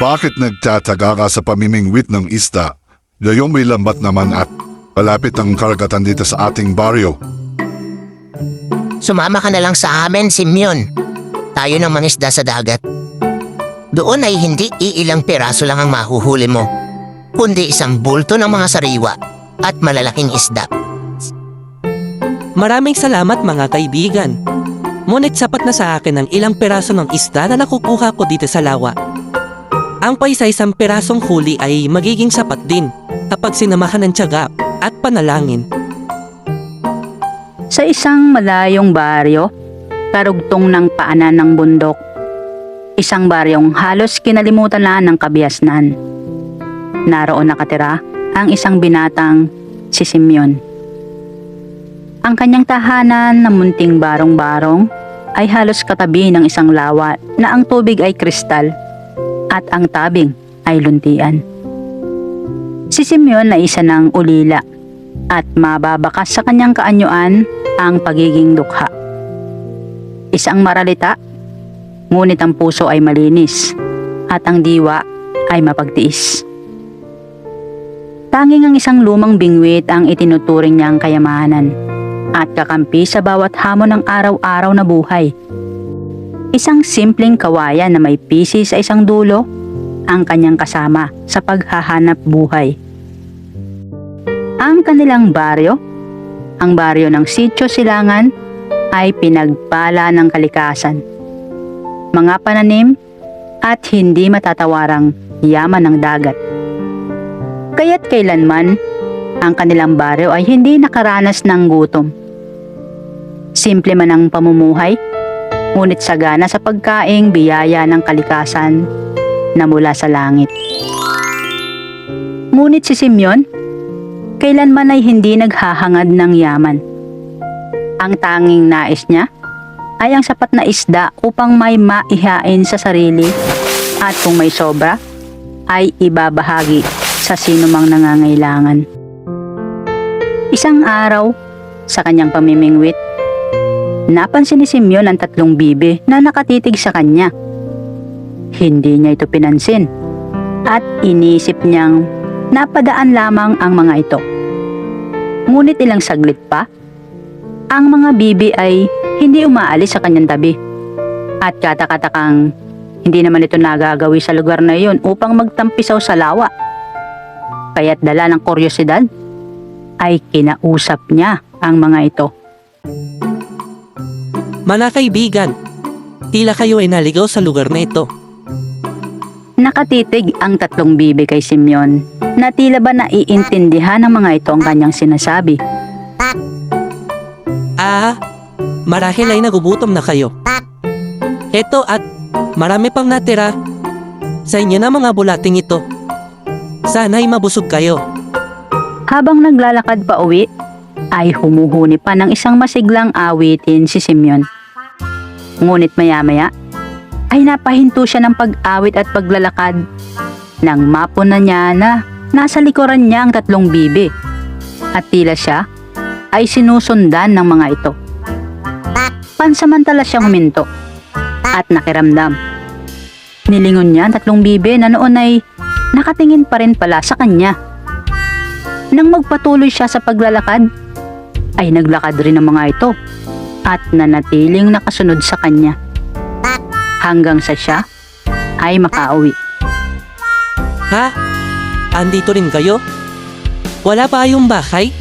Bakit nagtataga ka sa pamimingwit ng isda? Gayong may lambat naman at palapit ang karagatan dito sa ating baryo. Sumama ka na lang sa amin, Simeon. Tayo ng mangisda sa dagat. Doon ay hindi iilang piraso lang ang mahuhuli mo, kundi isang bulto ng mga sariwa at malalaking isda. Maraming salamat mga kaibigan. Ngunit sapat na sa akin ang ilang peraso ng isda na nakukuha ko dito sa lawa. Ang paisa-isang perasong huli ay magiging sapat din kapag sinamahan ng tiyaga at panalangin. Sa isang malayong baryo, karugtong ng paanan ng bundok. Isang baryong halos kinalimutan na ng kabiasnan. Naroon nakatira ang isang binatang si Simeon. Ang kanyang tahanan na munting barong-barong ay halos katabi ng isang lawa na ang tubig ay kristal at ang tabing ay luntian. Si Simeon na isa ng ulila at mababakas sa kanyang kaanyuan ang pagiging dukha. Isang maralita, ngunit ang puso ay malinis at ang diwa ay mapagtiis. Tanging ang isang lumang bingwit ang itinuturing niyang kayamanan at kakampi sa bawat hamon ng araw-araw na buhay. Isang simpleng kawayan na may pisi sa isang dulo ang kanyang kasama sa paghahanap buhay. Ang kanilang baryo, ang baryo ng Sitio Silangan, ay pinagpala ng kalikasan. Mga pananim at hindi matatawarang yaman ng dagat. Kaya't kailanman, ang kanilang baryo ay hindi nakaranas ng gutom. Simple man ang pamumuhay, ngunit sagana sa pagkaing biyaya ng kalikasan na mula sa langit. Ngunit si Simeon, kailanman ay hindi naghahangad ng yaman. Ang tanging nais niya ay ang sapat na isda upang may maihain sa sarili at kung may sobra ay ibabahagi sa sinumang nangangailangan. Isang araw, sa kanyang pamimingwit, napansin ni Simeon ang tatlong bibe na nakatitig sa kanya. Hindi niya ito pinansin at inisip niyang napadaan lamang ang mga ito. Ngunit ilang saglit pa, ang mga bibi ay hindi umaalis sa kanyang tabi. At katakatakang hindi naman ito nagagawi sa lugar na iyon upang magtampisaw sa lawa. Kaya't dala ng kuryosidad ay kinausap niya ang mga ito. Mga kaibigan, tila kayo ay naligaw sa lugar na ito. Nakatitig ang tatlong bibi kay Simeon na tila ba naiintindihan ng mga ito ang kanyang sinasabi. Ah, marahil ay nagugutom na kayo. Heto at marami pang natira sa inyo na mga bulating ito. Sana'y mabusog kayo. Habang naglalakad pa uwi, ay humuhuni pa ng isang masiglang awitin si Simeon. Ngunit maya-maya, ay napahinto siya ng pag-awit at paglalakad nang mapuna niya na nasa likuran niya ang tatlong bibi at tila siya ay sinusundan ng mga ito. Pansamantala siyang huminto at nakiramdam. Nilingon niya ang tatlong bibi na noon ay nakatingin pa rin pala sa kanya. Nang magpatuloy siya sa paglalakad, ay naglakad rin ang mga ito at nanatiling nakasunod sa kanya. Hanggang sa siya ay makauwi. Ha? Andito rin kayo? Wala ba kayong bahay?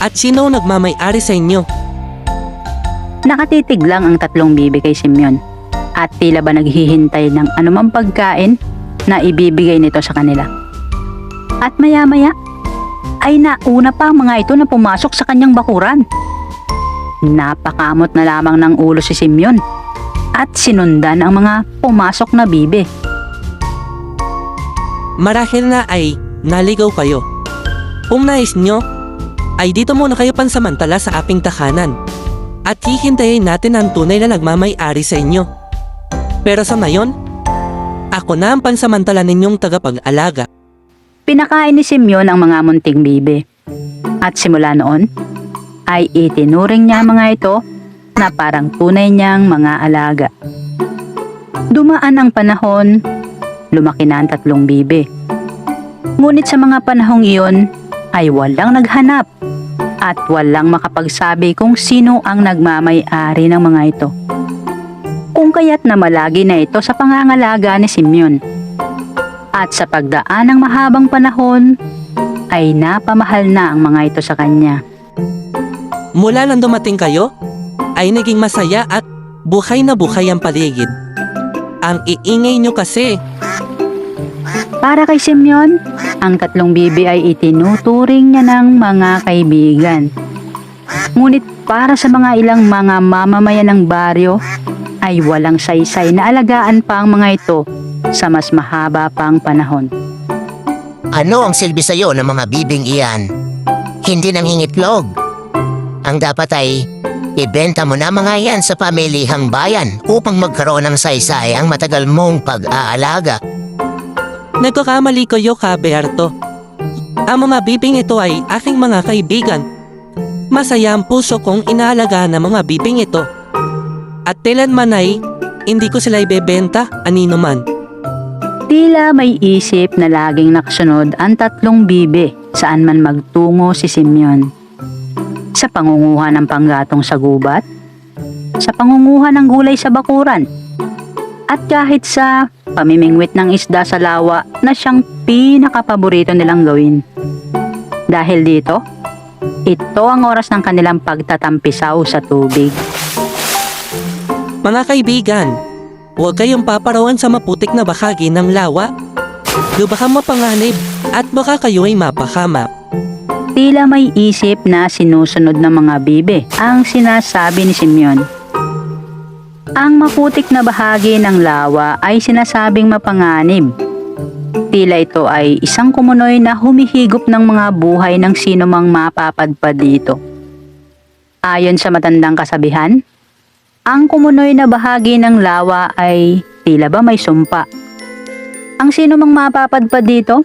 At sino nagmamay-ari sa inyo? Nakatitig lang ang tatlong bibi kay Simeon at tila ba naghihintay ng anumang pagkain na ibibigay nito sa kanila. At maya-maya ay nauna pa ang mga ito na pumasok sa kanyang bakuran. Napakamot na lamang ng ulo si Simeon at sinundan ang mga pumasok na bibi. Marahil na ay naligaw kayo. Kung nais nyo, ay dito muna kayo pansamantala sa aping tahanan. At hihintayin natin ang tunay na nagmamay-ari sa inyo. Pero sa ngayon, ako na ang pansamantala ninyong tagapag-alaga. Pinakain ni Simeon ang mga munting bibi. At simula noon, ay itinuring niya mga ito na parang tunay niyang mga alaga. Dumaan ang panahon lumaki na ang tatlong bibe. Ngunit sa mga panahong iyon ay walang naghanap at walang makapagsabi kung sino ang nagmamay-ari ng mga ito. Kung kaya't namalagi na ito sa pangangalaga ni Simeon. At sa pagdaan ng mahabang panahon, ay napamahal na ang mga ito sa kanya. Mula nang dumating kayo, ay naging masaya at buhay na buhay ang paligid. Ang iingay nyo kasi, Para kay Simeon, ang tatlong bibi ay itinuturing niya ng mga kaibigan. Ngunit para sa mga ilang mga mamamayan ng baryo, ay walang saysay na alagaan pa ang mga ito sa mas mahaba pang panahon. Ano ang silbi sa'yo ng mga bibing iyan? Hindi nang hingitlog. Ang dapat ay ibenta mo na mga yan sa pamilihang bayan upang magkaroon ng saysay ang matagal mong pag-aalaga. nagkakamali kayo Kaberto. Ang mga bibing ito ay aking mga kaibigan. Masaya ang puso kong inaalagaan ng mga bibing ito. At man ay hindi ko sila ibebenta anino man. Tila may isip na laging nakasunod ang tatlong bibe saan man magtungo si Simeon. Sa pangunguha ng panggatong sa gubat, sa pangunguha ng gulay sa bakuran, at kahit sa pamimingwit ng isda sa lawa na siyang pinakapaborito nilang gawin. Dahil dito, ito ang oras ng kanilang pagtatampisaw sa tubig. Mga kaibigan, huwag kayong paparawan sa maputik na bahagi ng lawa. Do baka mapanganib at baka kayo ay mapakama. Tila may isip na sinusunod ng mga bibe ang sinasabi ni Simeon. Ang maputik na bahagi ng lawa ay sinasabing mapanganib. Tila ito ay isang kumunoy na humihigop ng mga buhay ng sino mang mapapadpad dito. Ayon sa matandang kasabihan, ang kumunoy na bahagi ng lawa ay tila ba may sumpa. Ang sino mang mapapadpad dito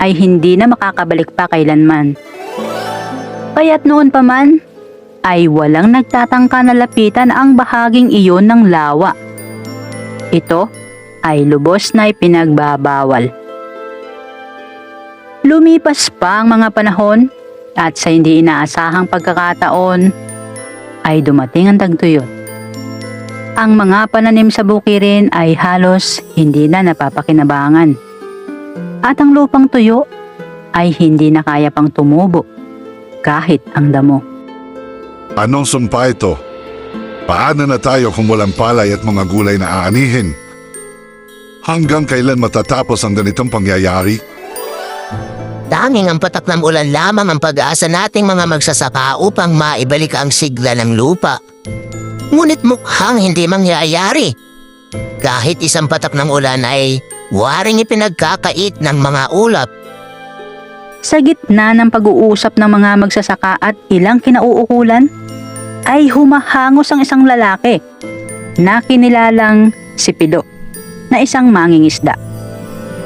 ay hindi na makakabalik pa kailanman. Kaya't noon pa man, ay walang nagtatangka na lapitan ang bahaging iyon ng lawa. Ito ay lubos na ipinagbabawal. Lumipas pa ang mga panahon at sa hindi inaasahang pagkakataon ay dumating ang tagtuyot. Ang mga pananim sa bukirin ay halos hindi na napapakinabangan. At ang lupang tuyo ay hindi na kaya pang tumubo kahit ang damo. Anong sumpa ito? Paano na tayo kung walang palay at mga gulay na aanihin? Hanggang kailan matatapos ang ganitong pangyayari? Tanging ang patak ng ulan lamang ang pag-asa nating mga magsasaka upang maibalik ang sigla ng lupa. Ngunit mukhang hindi mangyayari. Kahit isang patak ng ulan ay waring ipinagkakait ng mga ulap. Sa gitna ng pag-uusap ng mga magsasaka at ilang kinauukulan, ay humahangos ang isang lalaki na kinilalang si Pilo na isang mangingisda.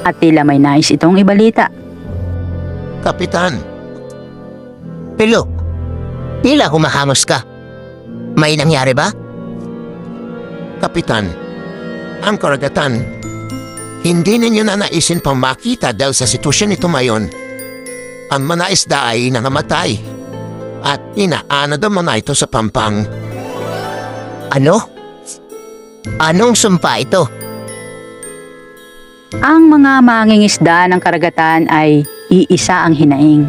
At tila may nais itong ibalita. Kapitan. Pilo, tila humahangos ka. May nangyari ba? Kapitan, ang karagatan, hindi ninyo na naisin pang makita dahil sa sitwasyon nito ngayon. Ang mga isda ay nangamatay at inaanad ang mga ito sa pampang. Ano? Anong sumpa ito? Ang mga mangingisda ng karagatan ay iisa ang hinaing.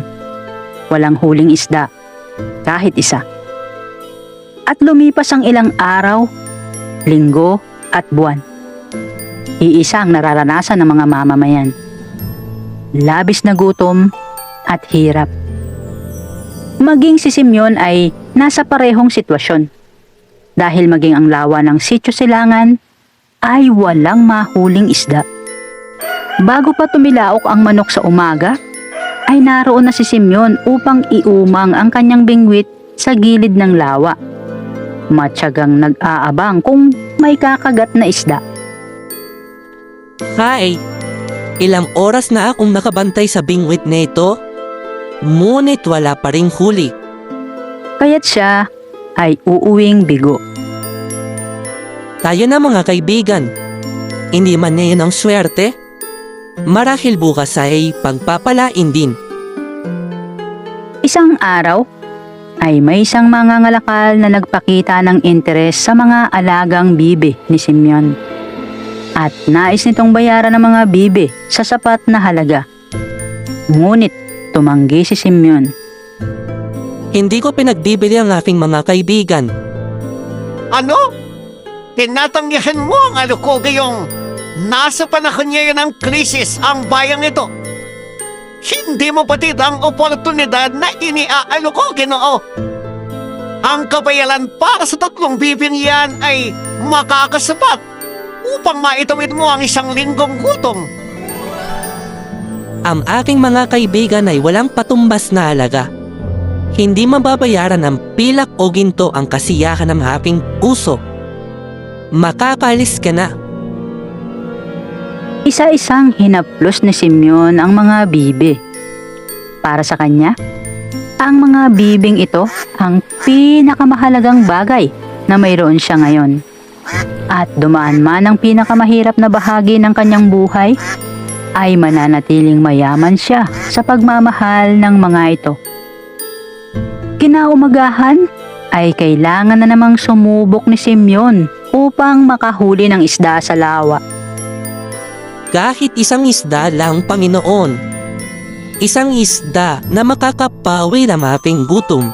Walang huling isda, kahit isa. At lumipas ang ilang araw, linggo at buwan. Iisa ang nararanasan ng mga mamamayan. Labis na gutom at hirap. Maging si Simeon ay nasa parehong sitwasyon. Dahil maging ang lawa ng sityo silangan ay walang mahuling isda. Bago pa tumilaok ang manok sa umaga, ay naroon na si Simeon upang iumang ang kanyang bingwit sa gilid ng lawa. Matyagang nag-aabang kung may kakagat na isda. Hi! Ilang oras na akong nakabantay sa bingwit na ito. Ngunit wala pa ring huli. Kaya't siya ay uuwing bigo. Tayo na mga kaibigan. Hindi man yun ang swerte, Marahil bukas ay pagpapalain din. Isang araw, ay may isang mangangalakal na nagpakita ng interes sa mga alagang bibe ni Simeon. At nais nitong bayaran ng mga bibe sa sapat na halaga. Ngunit tumanggi si Simeon. Hindi ko pinagbibili ang aking mga kaibigan. Ano? Tinatanggihan mo ang alukogayong nasa panahon ngayon ng krisis ang bayang ito. Hindi mo patid ang oportunidad na iniaalo ginoo. Ang kabayalan para sa tatlong bibing yan ay makakasapat upang maitawid mo ang isang linggong gutom. Ang aking mga kaibigan ay walang patumbas na halaga. Hindi mababayaran ng pilak o ginto ang kasiyahan ng aking puso. Makakalis ka na. Isa-isang hinaplos ni Simeon ang mga bibe. Para sa kanya, ang mga bibing ito ang pinakamahalagang bagay na mayroon siya ngayon. At dumaan man ang pinakamahirap na bahagi ng kanyang buhay, ay mananatiling mayaman siya sa pagmamahal ng mga ito. Kinaumagahan ay kailangan na namang sumubok ni Simeon upang makahuli ng isda sa lawa. Kahit isang isda lang, Panginoon. Isang isda na makakapawi ng aking gutom.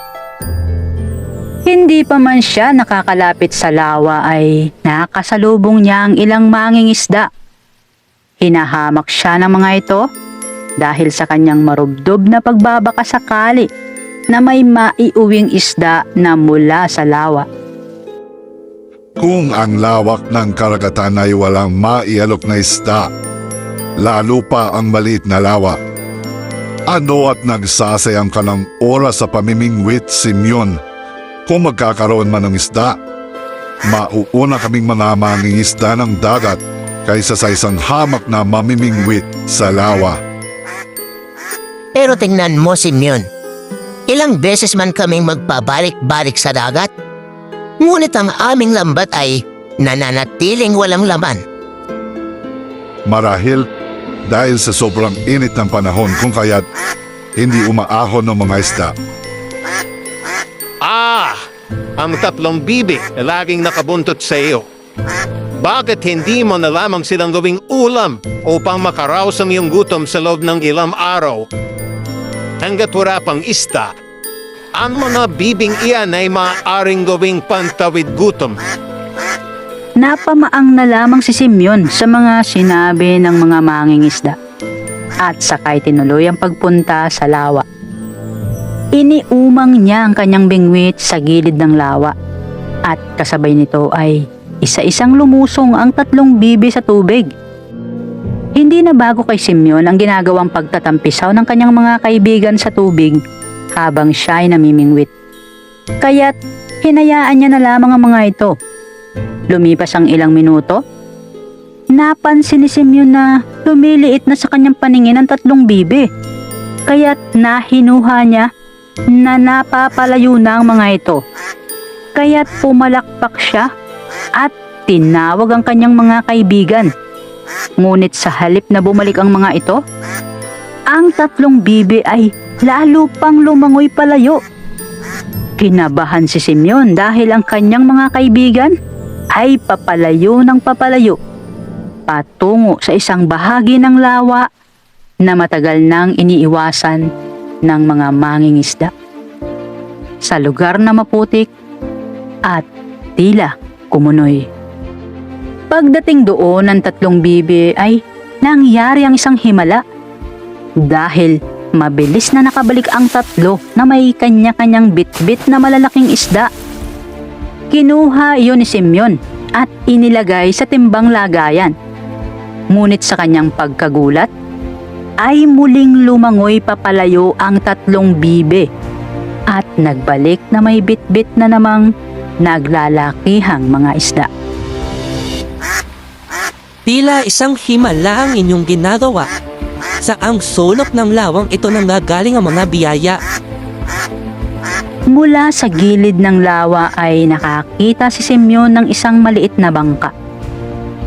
Hindi pa man siya nakakalapit sa lawa ay nakasalubong niya ang ilang manging isda. Hinahamak siya ng mga ito dahil sa kanyang marubdob na pagbabaka sakali na may maiuwing isda na mula sa lawa. Kung ang lawak ng karagatan ay walang maialok na isda, lalo pa ang maliit na lawa. Ano at nagsasayang ka ng oras sa pamimingwit, Simeon? Kung magkakaroon man ng isda, mauuna kaming mga mangingisda ng dagat kaysa sa isang hamak na mamimingwit sa lawa. Pero tingnan mo, Simeon. Ilang beses man kaming magpabalik-balik sa dagat. Ngunit ang aming lambat ay nananatiling walang laman. Marahil dahil sa sobrang init ng panahon kung kaya't hindi umaahon ng mga isda. Ah! Ang tatlong bibi na laging nakabuntot sa iyo. Bakit hindi mo na lamang silang gawing ulam upang makaraos ang iyong gutom sa loob ng ilang araw? Hanggat wala pang ista, ang mga bibing iyan ay maaaring gawing pantawid gutom. Napamaang na lamang si Simeon sa mga sinabi ng mga manging isda at sakay tinuloy ang pagpunta sa lawa. Iniumang niya ang kanyang bingwit sa gilid ng lawa at kasabay nito ay isa-isang lumusong ang tatlong bibi sa tubig. Hindi na bago kay Simeon ang ginagawang pagtatampisaw ng kanyang mga kaibigan sa tubig habang siya ay namimingwit. Kaya't hinayaan niya na lamang ang mga ito Lumipas ang ilang minuto. Napansin ni Simeon na lumiliit na sa kanyang paningin ang tatlong bibi. Kaya't nahinuha niya na napapalayo na ang mga ito. Kaya't pumalakpak siya at tinawag ang kanyang mga kaibigan. Ngunit sa halip na bumalik ang mga ito, ang tatlong bibi ay lalo pang lumangoy palayo. Kinabahan si Simeon dahil ang kanyang mga kaibigan ay papalayo ng papalayo patungo sa isang bahagi ng lawa na matagal nang iniiwasan ng mga mangingisda. Sa lugar na maputik at tila kumunoy. Pagdating doon ng tatlong bibi ay nangyari ang isang himala dahil mabilis na nakabalik ang tatlo na may kanya-kanyang bit-bit na malalaking isda Kinuha iyon ni Simeon at inilagay sa timbang lagayan. Ngunit sa kanyang pagkagulat, ay muling lumangoy papalayo ang tatlong bibe at nagbalik na may bitbit na namang naglalakihang mga isda. Tila isang himala ang inyong ginagawa. Sa ang sulok ng lawang ito nanggagaling ang mga biyaya. Mula sa gilid ng lawa ay nakakita si Simeon ng isang maliit na bangka.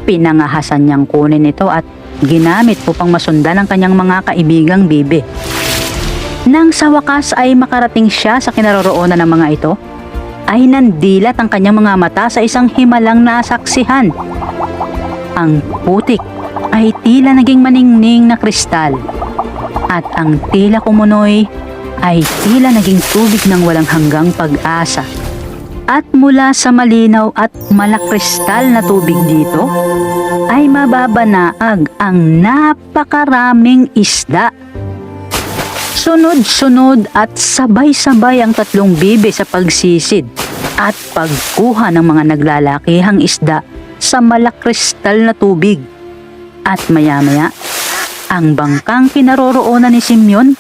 Pinangahasan niyang kunin ito at ginamit upang masundan ang kanyang mga kaibigang bibe. Nang sa wakas ay makarating siya sa kinaroroonan ng mga ito, ay nandilat ang kanyang mga mata sa isang himalang nasaksihan. Ang putik ay tila naging maningning na kristal at ang tila kumunoy ay tila naging tubig ng walang hanggang pag-asa. At mula sa malinaw at malakristal na tubig dito, ay mababanaag ang napakaraming isda. Sunod-sunod at sabay-sabay ang tatlong bibe sa pagsisid at pagkuha ng mga naglalakihang isda sa malakristal na tubig. At maya-maya, ang bangkang kinaroroonan ni Simeon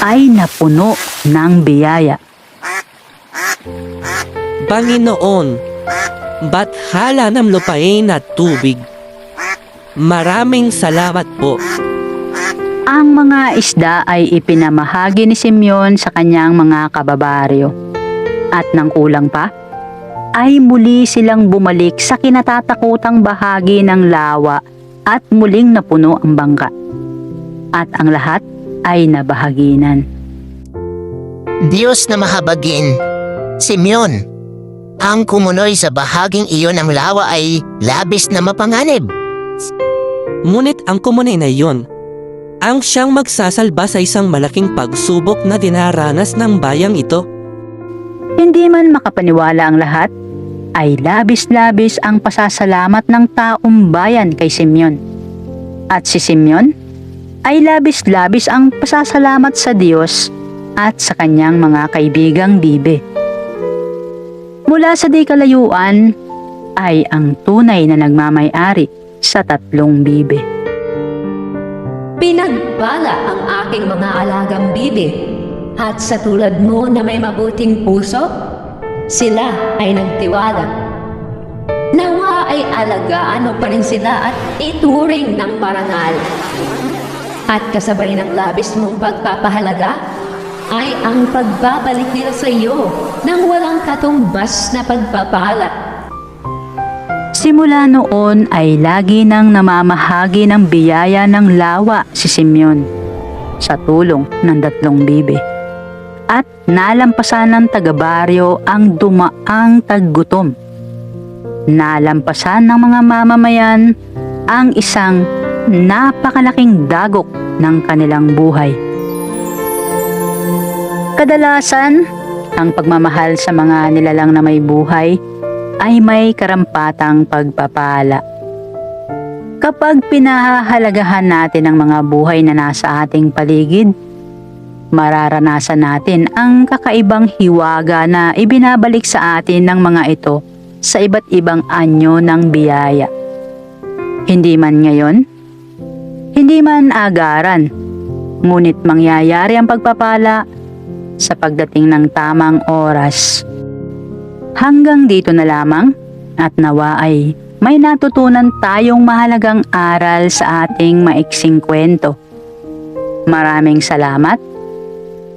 ay napuno ng biyaya. Panginoon, ba't hala ng lupain at tubig? Maraming salamat po. Ang mga isda ay ipinamahagi ni Simeon sa kanyang mga kababaryo. At nang kulang pa, ay muli silang bumalik sa kinatatakutang bahagi ng lawa at muling napuno ang bangka. At ang lahat ay nabahaginan. Diyos na mahabagin, Simeon, ang kumunoy sa bahaging iyon ng lawa ay labis na mapanganib. Ngunit ang kumunay na iyon, ang siyang magsasalba sa isang malaking pagsubok na dinaranas ng bayang ito. Hindi man makapaniwala ang lahat, ay labis-labis ang pasasalamat ng taong bayan kay Simeon. At si Simeon ay labis-labis ang pasasalamat sa Diyos at sa kanyang mga kaibigang bibe. Mula sa di kalayuan ay ang tunay na nagmamayari sa tatlong bibe. Pinagbala ang aking mga alagang bibi at sa tulad mo na may mabuting puso, sila ay nagtiwala. Nawa ay alagaan mo pa rin sila at ituring ng marangal. At kasabay ng labis mong pagpapahalaga ay ang pagbabalik nila sa iyo ng walang katumbas na pagpapala. Simula noon ay lagi nang namamahagi ng biyaya ng lawa si Simeon sa tulong ng tatlong bibe. Nalampasan ng taga-baryo ang dumaang taggutom. Nalampasan ng mga mamamayan ang isang napakalaking dagok ng kanilang buhay. Kadalasan, ang pagmamahal sa mga nilalang na may buhay ay may karampatang pagpapala. Kapag pinahahalagahan natin ang mga buhay na nasa ating paligid, mararanasan natin ang kakaibang hiwaga na ibinabalik sa atin ng mga ito sa iba't ibang anyo ng biyaya. Hindi man ngayon, hindi man agaran, ngunit mangyayari ang pagpapala sa pagdating ng tamang oras. Hanggang dito na lamang at nawa ay may natutunan tayong mahalagang aral sa ating maiksing kwento. Maraming salamat